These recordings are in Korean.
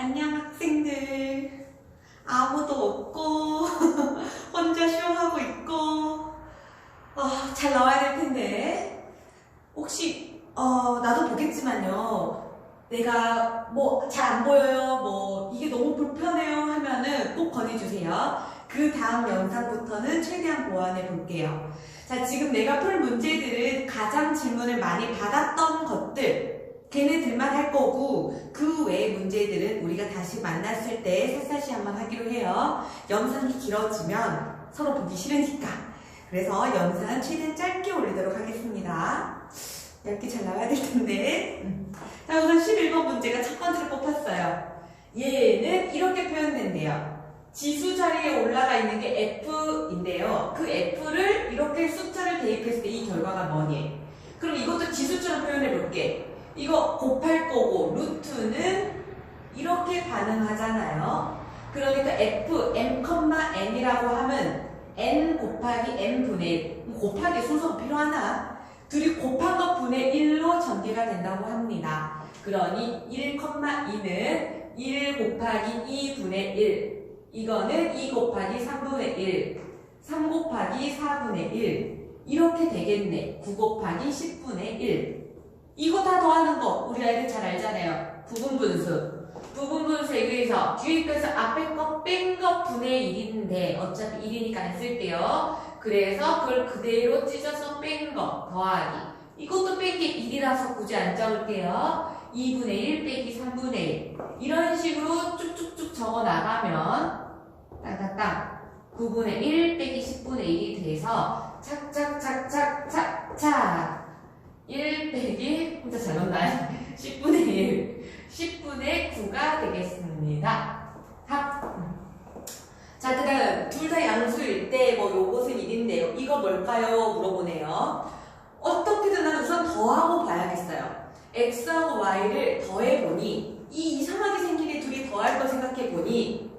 안녕 학생들. 아무도 없고 혼자 쉬어하고 있고 아, 잘 나와야 될 텐데 혹시 어, 나도 보겠지만요. 내가 뭐 잘 안 보여요. 뭐 이게 너무 불편해요 하면은 꼭 건의주세요. 그 다음 영상부터는 최대한 보완해 볼게요. 자, 지금 내가 풀 문제들은 가장 질문을 많이 받았던 것들 걔네들만 할 거고 그 외의 문제들은 우리가 다시 만났을 때 샅샅이 한번 하기로 해요. 영상이 길어지면 서로 보기 싫으니까. 그래서 영상 최대한 짧게 올리도록 하겠습니다. 얇게 잘 나와야 될 텐데. 음. 자, 우선 11번 문제가 첫 번째로 뽑혔어요. 얘는 이렇게 표현된대요. 지수 자리에 올라가 있는 게 F인데요. 그 F를 이렇게 숫자를 대입했을 때 이 결과가 뭐니? 그럼 이것도 지수처럼 표현해 볼게. 이거 곱할 거고 루트는 이렇게 반응하잖아요. 그러니까 f m, n이라고 하면 n 곱하기 n 분의 1 곱하기 순서가 필요하나? 둘이 곱한 것 분의 1로 전개가 된다고 합니다. 그러니 1, 2는 1 곱하기 2분의 1 이거는 2 곱하기 3분의 1 3 곱하기 4분의 1 이렇게 되겠네. 9 곱하기 10분의 1 이거 다 더하는 거 우리 아이들 잘 알잖아요. 부분 분수. 부분 분수에 의해서 뒤에 거에서 앞에 거 뺀 거 분의 1인데 어차피 1이니까 안 쓸게요. 그래서 그걸 그대로 찢어서 뺀 거 더하기. 이것도 뺀게 1이라서 굳이 안 적을게요. 2분의 1 빼기 3분의 1. 이런 식으로 쭉쭉쭉 적어 나가면 딱딱딱 9분의 1 빼기 10분의 1이 돼서 착착착착착착 1 빼기 혼자 잘 넣나요? 10분의 1 10분의 9가 되겠습니다 합. 자, 그 다음 둘 다 양수일 때 뭐 요것은 1인데요 이거 뭘까요? 물어보네요 어떻게든 나는 우선 더하고 봐야겠어요 x하고 y를 더해보니 이 이상하게 생긴 게 둘이 더할 걸 생각해보니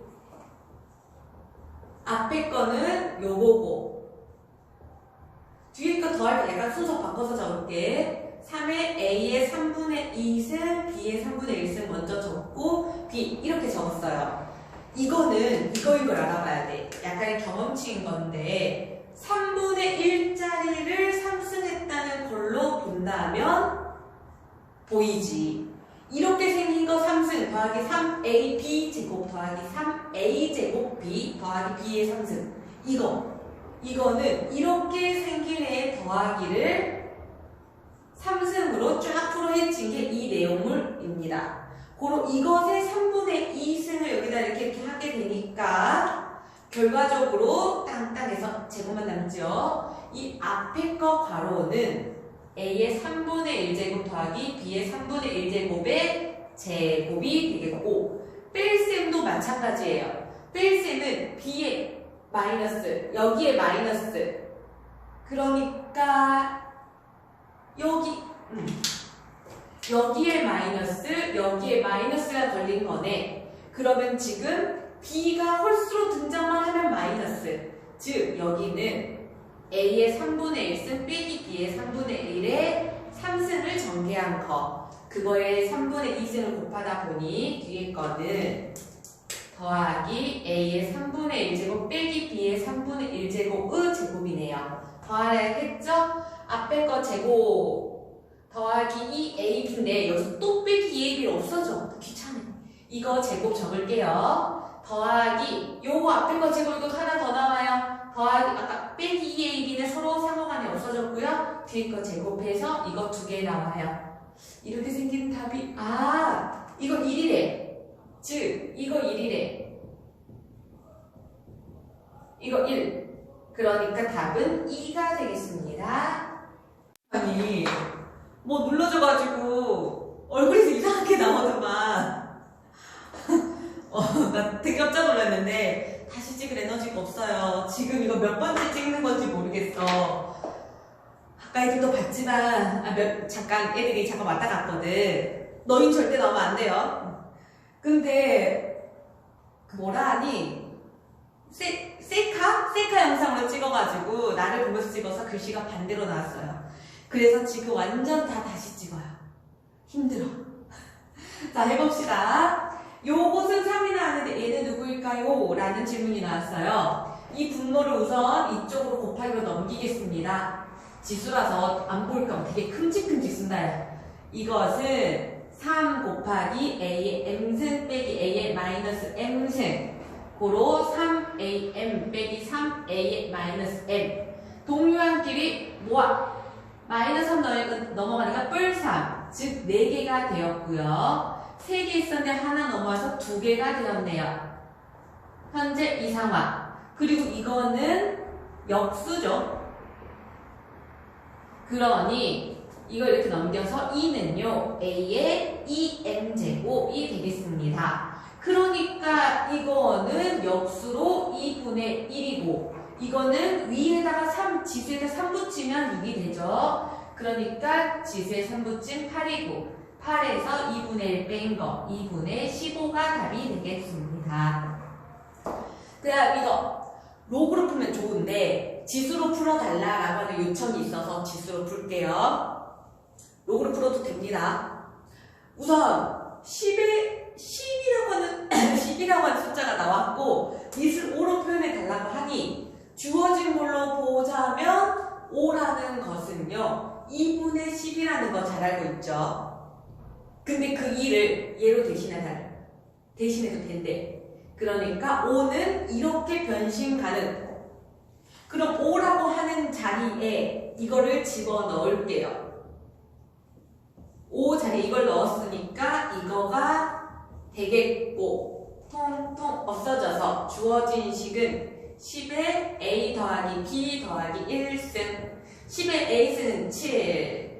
앞에 거는 요거고 거 더할 때 약간 순서 바꿔서 적을게. 3의 a의 3분의 2승 b의 3분의 1승 먼저 적고 b 이렇게 적었어요. 이거는 이거인 걸 알아봐야 돼. 약간의 경험치인 건데 3분의 1짜리를 3승했다는 걸로 본다면 보이지. 이렇게 생긴 거 3승 더하기 3ab 제곱 더하기 3a 제곱 b 더하기 b의 3승. 이거 이거는 이렇게 생긴 애의 더하기를 3승으로 쫙 풀어 헤친 게 이 내용물입니다. 고로 이것의 3분의 2승을 여기다 이렇게, 이렇게 하게 되니까 결과적으로 땅땅해서 제곱만 남죠. 이 앞에 거 괄호는 a의 3분의 1제곱 더하기 b의 3분의 1제곱의 제곱이 되겠고 뺄셈도 마찬가지예요. 뺄셈은 b의 마이너스 여기에 마이너스. 그러니까 여기 음. 여기에 마이너스 여기에 마이너스가 걸린 거네. 그러면 지금 b가 홀수로 등장만 하면 마이너스. 즉 여기는 a의 3분의 1승 빼기 b의 3분의 1의 3승을 전개한 거. 그거에 3분의 2승을 곱하다 보니 뒤에 거는 더하기 a의 3분의 1제곱 빼기 b의 3분의 1제곱의 제곱이네요. 더하야겠죠? 앞에 거 제곱 더하기 2ab인데 여기서 또 빼기 2ab이 없어져. 귀찮아. 이거 제곱 적을게요. 더하기 요거 앞에 거 제곱 이거 하나 더 나와요. 더하기 아까 빼기 2ab는 서로 상호간에 없어졌고요. 뒤에 거 제곱해서 이거 두 개 나와요. 이렇게 생긴 답이 아 이거 1이래. 즉 이거 1이래. 이거 1 그러니까 답은 2가 되겠습니다. 아니 뭐 눌러줘가지고 얼굴에서 이상하게 나오더만. 어 나 되게 깜짝 놀랐는데 다시 찍을 에너지가 없어요. 지금 이거 몇 번째 찍는 건지 모르겠어. 아까 애들도 봤지만 아, 몇, 잠깐 애들이 잠깐 왔다 갔거든. 너흰 절대 나오면 안 돼요 근데 그 뭐라 하니 세, 셀카? 셀카 영상으로 찍어가지고 나를 보면서 찍어서 글씨가 반대로 나왔어요. 그래서 지금 완전 다 다시 찍어요. 힘들어. 자 해봅시다. 요것은 3이 나왔는데 얘는 누구일까요? 라는 질문이 나왔어요. 이 분모를 우선 이쪽으로 곱하기로 넘기겠습니다. 지수라서 안 보일까 봐 되게 큼직큼직 쓴다. 이것은 3 곱하기 a의 m승 빼기 a의 마이너스 m승 고로 3am 빼기 3a의 마이너스 m. 동류한 길이 모아. 마이너스 3 넘어- 넘어가니까 뿔 3 즉 4개가 되었고요. 3개 있었는데 하나 넘어와서 2개가 되었네요. 현재 이 상황. 그리고 이거는 역수죠. 그러니 이걸 이렇게 넘겨서 2는요 a의 2m제곱이 되겠습니다 그러니까 이거는 역수로 2분의 1이고 이거는 위에다가 3, 지수에다 3 붙이면 6이 되죠. 그러니까 지수에 3 붙인 8이고 8에서 2분의 1 뺀 거 2분의 15가 답이 되겠습니다. 그 다음 이거 로그로 풀면 좋은데 지수로 풀어달라라고 하는 요청이 있어서 지수로 풀게요. 로그로 풀어도 됩니다. 우선 10에 10이라고 하는 10이라고 하는 숫자가 나왔고 이을 5로 표현해 달라고 하니 주어진 걸로 보자면 5라는 것은요 2분의 10이라는 거 잘 알고 있죠. 근데 그 2를 얘로 대신하다 대신해도 된대. 그러니까 5는 이렇게 변신 가능. 그럼 5라고 하는 자리에 이거를 집어 넣을게요. 5 자리에 이걸 넣었으니까 이거가 되겠고. 통통 없어져서 주어진 식은 10에 a 더하기 b 더하기 1승 10에 a승은 7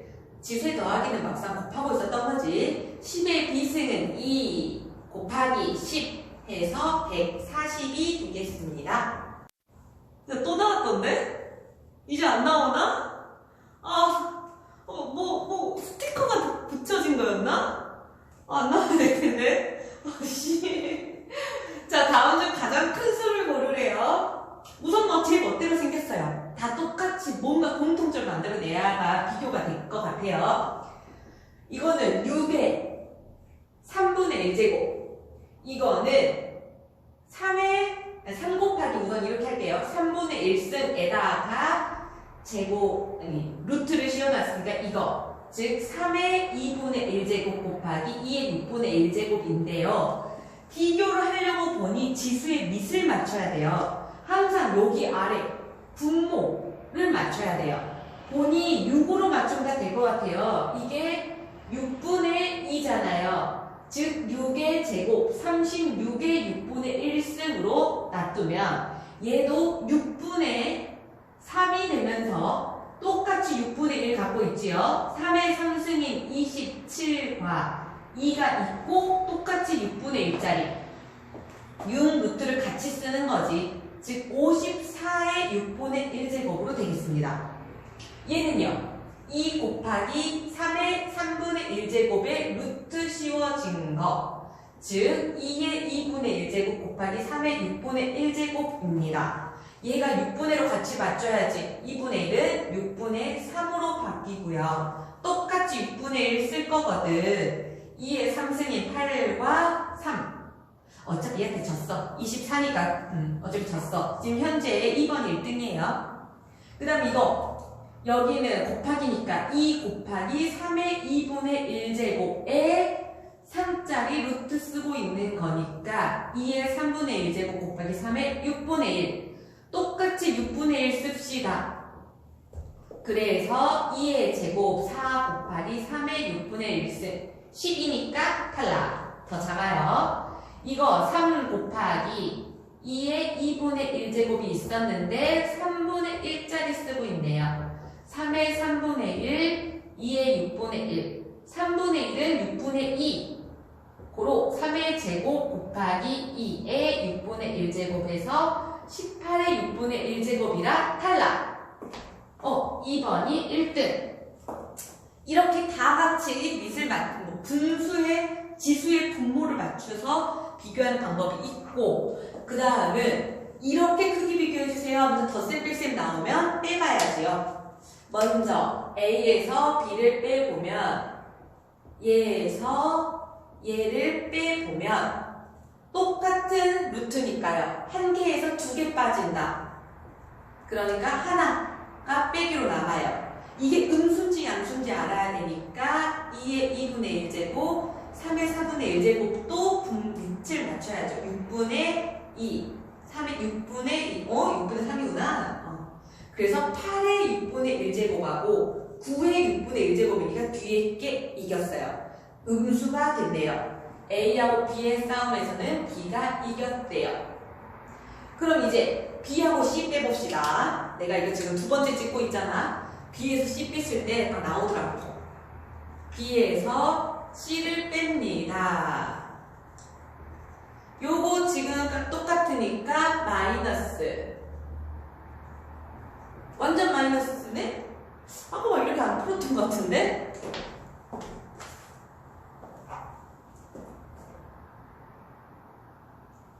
지수의 더하기는 막상 곱하고 있었던 거지. 10의 b승은 2 곱하기 10 해서 140이 되겠습니다. 또 나왔던데? 이제 안 나오나? 아, 어, 뭐, 뭐, 스티커가 붙여진 거였나? 아, 안될 텐데. 아, 씨. 자, 다음 중 가장 큰 수를 고르래요. 우선 뭐, 제 멋대로 생겼어요. 다 똑같이 뭔가 공통점을 만들어내야가 비교가 될 것 같아요. 이거는 6의 3분의 1제곱. 이거는 3의 3 곱하기 우선 이렇게 할게요. 3분의 1승에다가 제곱, 아니, 루트를 씌워놨으니까 이거. 즉, 3의 2분의 1제곱 곱하기 2의 6분의 1제곱인데요. 비교를 하려고 보니 지수의 밑을 맞춰야 돼요. 항상 여기 아래 분모를 맞춰야 돼요. 보니 6으로 맞추면 다될 것 같아요. 이게 6분의 2잖아요. 즉 6의 제곱 36의 6분의 1승으로 놔두면 얘도 6분의 3이 되면서 똑같이 6분의 1 갖고 있지요. 3의 3승인 27과 2가 있고 똑같이 6분의 1짜리 6 루트를 같이 쓰는 거지. 즉 54의 6분의 1제곱으로 되겠습니다. 얘는요. 2 곱하기 3의 3분의 1제곱의 루트 씌워진 거. 즉 2의 2분의 1제곱 곱하기 3의 6분의 1제곱입니다. 얘가 6분의 1로 같이 맞춰야지. 2분의 1은 6분의 3으로 바뀌고요. 똑같이 6분의 1 쓸 거거든. 2의 3승인 8과 3. 어차피 얘한테 졌어. 24니까 음, 어차피 졌어. 지금 현재 2번 1등이에요. 그 다음 이거 여기는 곱하기니까 2 곱하기 3의 2분의 1제곱에 3짜리 루트 쓰고 있는 거니까 2의 3분의 1제곱 곱하기 3의 6분의 1 똑같이 6분의 1 씁시다. 그래서 2의 제곱 4 곱하기 3의 6분의 1승 10이니까 탈락. 더 작아요. 이거 3 곱하기 2의 2분의 1제곱이 있었는데 3분의 1짜리 쓰고 있네요. 3의 3분의 1, 2의 6분의 1. 3분의 1은 6분의 2. 고로 3의 제곱 곱하기 2의 6분의 1제곱에서 18의 6분의 1제곱이라 탈락. 어, 2번이 1등. 이렇게 다 같이 밑을 맞, 뭐 분수의 지수의 분모를 맞춰서 비교하는 방법이 있고, 그 다음은 이렇게 크기 비교해주세요 하면서 덧셈 뺄셈 나오면 빼봐야지요. 먼저 A에서 B를 빼보면 얘에서 얘를 빼보면 똑같은 루트니까요. 한 개에서 두 개 빠진다. 그러니까 하나가 빼기로 남아요. 이게 음수인지 양수인지 알아야 되니까 2의 2분의 1제곱, 3의 4분의 1제곱도 분빛을 맞춰야죠. 6분의 2, 3의 6분의 2, 어? 6분의 3이구나. 어. 그래서 8의 6분의 1제곱하고 9의 6분의 1제곱이니까 뒤에 게 이겼어요. 음수가 됐네요. A하고 B의 싸움에서는 B가 이겼대요. 그럼 이제 B하고 C 빼봅시다. 내가 이거 지금 두 번째 찍고 있잖아. B에서 C 뺐을 때 딱 나오더라고. B에서 C를 뺍니다. 요거 지금 똑같으니까 마이너스. 완전 마이너스네? 아까 막 이렇게 안 풀었던 것 같은데?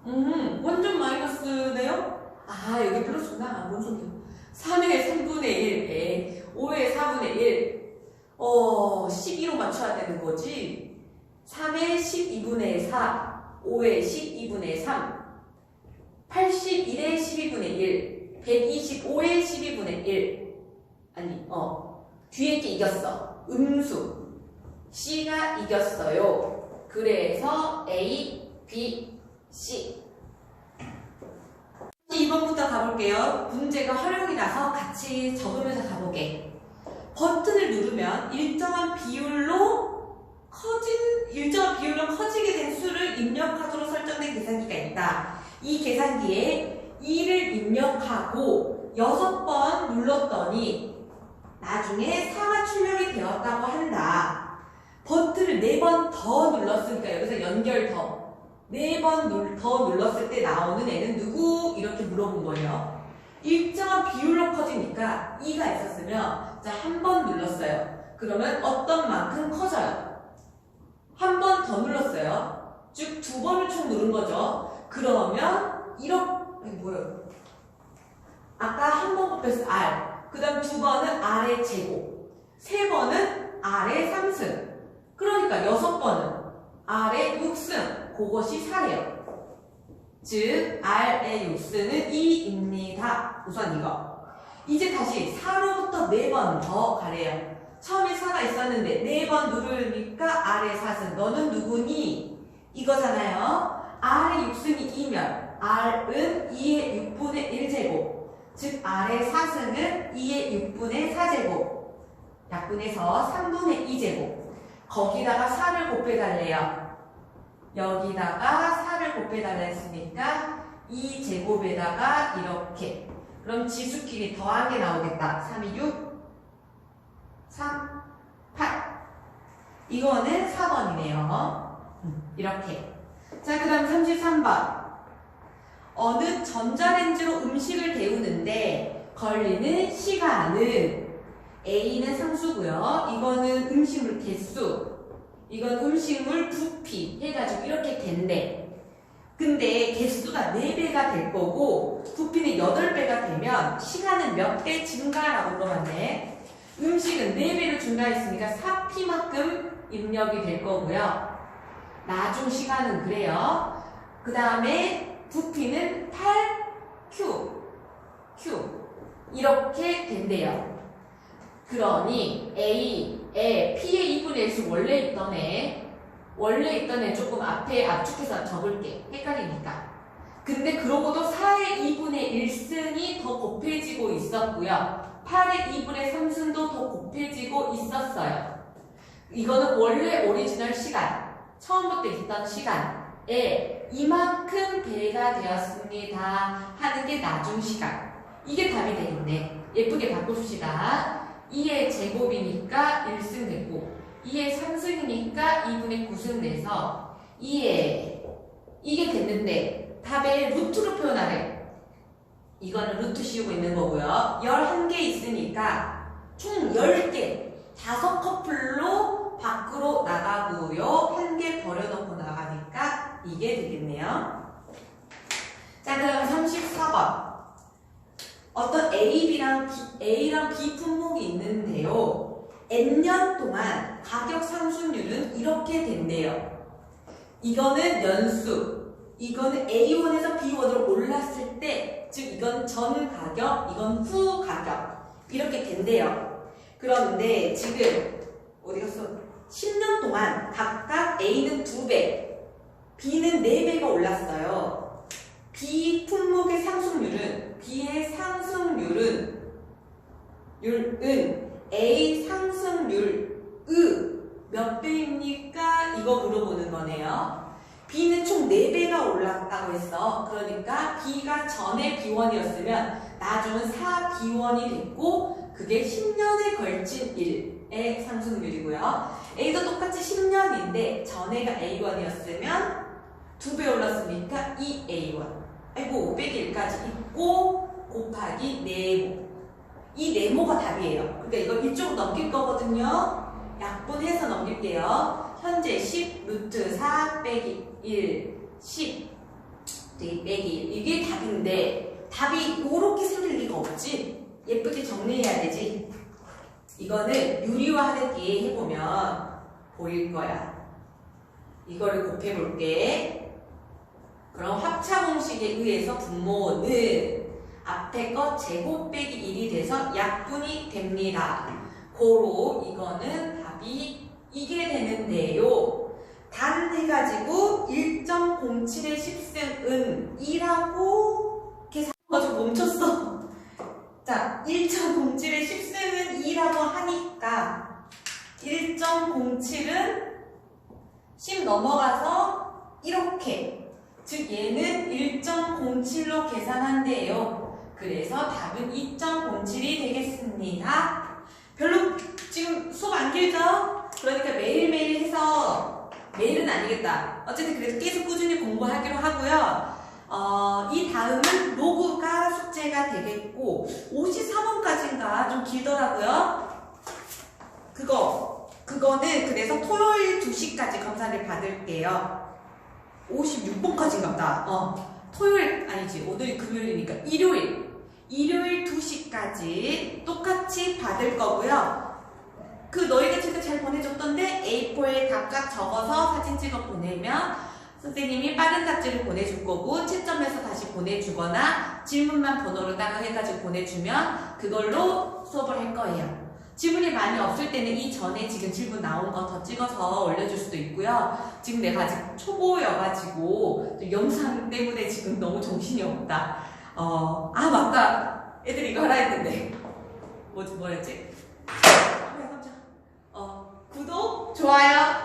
음, 완전 마이너스네요? 아, 여기 플러스구나. 아, 뭔 소리야. 3의 3분의 1, 100, 5의 4분의 1. 어, 12로 맞춰야 되는 거지. 3의 12분의 4, 5의 12분의 3, 81의 12분의 1, 125의 12분의 1. 아니, 어, 뒤에 게 이겼어. 음수. C가 이겼어요. 그래서 A, B, C. 2번부터 가볼게요. 문제가 활용이라서 같이 적으면서 가보게. 버튼을 누르면 일정한 비율로 커진, 일정한 비율로 커지게 된 수를 입력하도록 설정된 계산기가 있다. 이 계산기에 2를 입력하고 6번 눌렀더니 나중에 4가 출력이 되었다고 한다. 버튼을 4번 더 눌렀으니까 여기서 연결 더. 네번더 눌렀을 때 나오는 애는 누구? 이렇게 물어본 거예요. 일정한 비율로 커지니까 2가 있었으면 자, 한 번 눌렀어요. 그러면 어떤 만큼 커져요? 한 번 더 눌렀어요. 즉, 두 번을 총 누른 거죠. 그러면 이렇게, 뭐예요? 아까 한번 곱했어, R. 그 다음 두 번은 R의 제곱. 세 번은 R의 3승. 그러니까 여섯 번은 R의 6승. 그것이 4예요. 즉, R의 6승은 2입니다. 우선 이거. 이제 다시 4로부터 4번 더 가래요. 처음에 4가 있었는데 4번 누르니까 R의 4승. 너는 누구니? 이거잖아요. R의 6승이 2면 R은 2의 6분의 1제곱. 즉, R의 4승은 2의 6분의 4제곱. 약분해서 3분의 2제곱. 거기다가 4를 곱해달래요. 여기다가 4를 곱해달라 했으니까 2제곱에다가 이렇게. 그럼 지수끼리 더한 게 나오겠다. 3이 6, 3, 8. 이거는 4번이네요. 이렇게. 자, 그 다음 33번. 어느 전자레인지로 음식을 데우는데 걸리는 시간은 A는 상수고요. 이거는 음식물 개수. 이건 음식물 부피 해가지고 이렇게 된대. 근데 개수가 4배가 될 거고 부피는 8배가 되면 시간은 몇 배 증가라고 물어봤네. 음식은 4배로 증가했으니까 4P만큼 입력이 될 거고요. 나중 시간은 그래요. 그 다음에 부피는 8Q, Q 이렇게 된대요. 그러니 A, 에 P의 2분의 1수 원래 있던 애 원래 있던 애 조금 앞에 압축해서 적을게 헷갈리니까 근데 그러고도 4의 2분의 1승이 더 곱해지고 있었고요 8의 2분의 3승도 더 곱해지고 있었어요. 이거는 원래 오리지널 시간 처음부터 있던 시간에 이만큼 배가 되었습니다 하는 게 나중 시간. 이게 답이 되겠네. 예쁘게 바꿉시다. 2의 제곱이니까 1승 됐고 2의 3승이니까 2분의 9승 돼서 2의 이게 됐는데 답에 루트로 표현하래 이거는 루트 씌우고 있는 거고요. 11개 있으니까 총 10개 다섯 커플로 밖으로 나가고요. 한 개 버려놓고 나가니까 이게 되겠네요. 자 그럼 34번. 어떤 A, B랑 B, A랑 B 품목이 있는데요. N년 동안 가격 상승률은 이렇게 된대요. 이거는 연수, 이거는 A1에서 B1으로 올랐을 때, 즉 이건 전 가격, 이건 후 가격 이렇게 된대요. 그런데 지금 어디 갔어? 10년 동안 각각 A는 2배, B는 4배가 올랐어요. B 품목의 상승률은 B의 상승률은 율은 A 상승률 으 몇 배입니까? 이거 물어보는 거네요. B는 총 4배가 올랐다고 했어. 그러니까 B가 전에 B1이었으면 나중은 4B1이 됐고 그게 10년에 걸친 1의 상승률이고요. A도 똑같이 10년인데 전에가 A1이었으면 2배 올랐으니까 2A1. 아이고 500일까지 있고 곱하기 네모. 이 네모가 답이에요. 그러니까 이거 이쪽으로 넘길 거거든요. 약분해서 넘길게요. 현재 10 루트 4 빼기 1, 10 빼기 1 이게 답인데 답이 이렇게 생길 리가 없지. 예쁘게 정리해야 되지. 이거는 유리화하기 해보면 보일 거야. 이거를 곱해볼게. 그럼 합차 공식에 의해서 분모는 앞에 거 제곱 빼기 1이 돼서 약분이 됩니다. 고로 이거는 답이 이게 되는데요. 단 해가지고 1.07의 10승은 2라고 계산 가지고 멈췄어. 자, 1.07의 10승은 2라고 하니까 1.07은 10 넘어가서 이렇게 즉 얘는 1.07로 계산한대요. 그래서 답은 2.07이 되겠습니다. 별로 지금 수업 안 길죠? 그러니까 매일매일 해서 매일은 아니겠다. 어쨌든 그래도 계속 꾸준히 공부하기로 하고요. 어, 이 다음은 로그가 숙제가 되겠고 53원까지인가 좀 길더라고요. 그거 그거는 그래서 토요일 2시까지 검사를 받을게요. 56번까지인가 보다. 어, 토요일 아니지 오늘이 금요일이니까 일요일 일요일 2시까지 똑같이 받을 거고요. 그 너희가 진짜 잘 보내줬던데 A4에 각각 적어서 사진 찍어 보내면 선생님이 빠른 답지를 보내줄 거고 채점해서 다시 보내주거나 질문만 번호를 따라 해가지고 보내주면 그걸로 수업을 할 거예요. 질문이 많이 없을 때는 이 전에 지금 질문 나온 거 더 찍어서 올려줄 수도 있고요. 지금 내가 아직 초보여가지고 또 영상 때문에 지금 너무 정신이 없다. 어, 아 맞다. 애들이 이거 하라 했는데 뭐지 뭐였지? 구독, 좋아요.